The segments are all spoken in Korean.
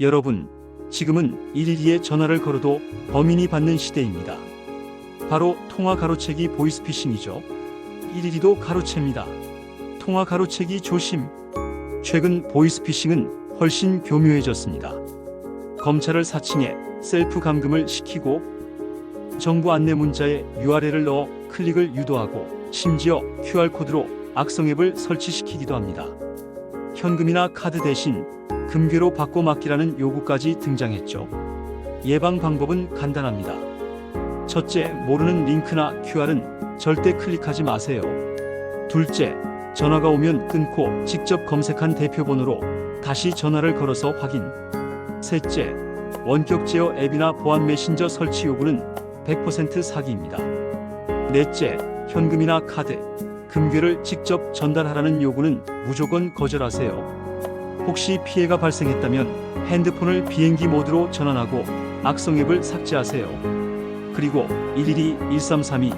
여러분, 지금은 112에 전화를 걸어도 범인이 받는 시대입니다. 바로 통화 가로채기 보이스피싱이죠. 112도 가로챕니다. 통화 가로채기 조심. 최근 보이스피싱은 훨씬 교묘해졌습니다. 검찰을 사칭해 셀프 감금을 시키고 정부 안내 문자에 URL을 넣어 클릭을 유도하고 심지어 QR코드로 악성 앱을 설치시키기도 합니다. 현금이나 카드 대신 금괴로 바꿔 맡기라는 요구까지 등장했죠. 예방 방법은 간단합니다. 첫째, 모르는 링크나 QR은 절대 클릭하지 마세요. 둘째, 전화가 오면 끊고 직접 검색한 대표번호로 다시 전화를 걸어서 확인. 셋째, 원격 제어 앱이나 보안 메신저 설치 요구는 100% 사기입니다. 넷째, 현금이나 카드, 금괴를 직접 전달하라는 요구는 무조건 거절하세요. 혹시 피해가 발생했다면 핸드폰을 비행기 모드로 전환하고 악성 앱을 삭제하세요. 그리고 112 1332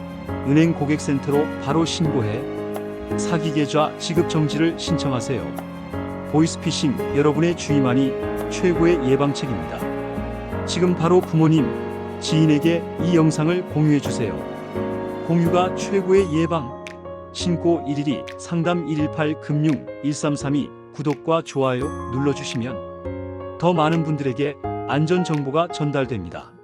은행 고객센터로 바로 신고해 사기 계좌 지급 정지를 신청하세요. 보이스피싱 여러분의 주의만이 최고의 예방책입니다. 지금 바로 부모님, 지인에게 이 영상을 공유해 주세요. 공유가 최고의 예방. 신고 112 상담 118 금융 1332 구독과 좋아요 눌러주시면 더 많은 분들에게 안전 정보가 전달됩니다.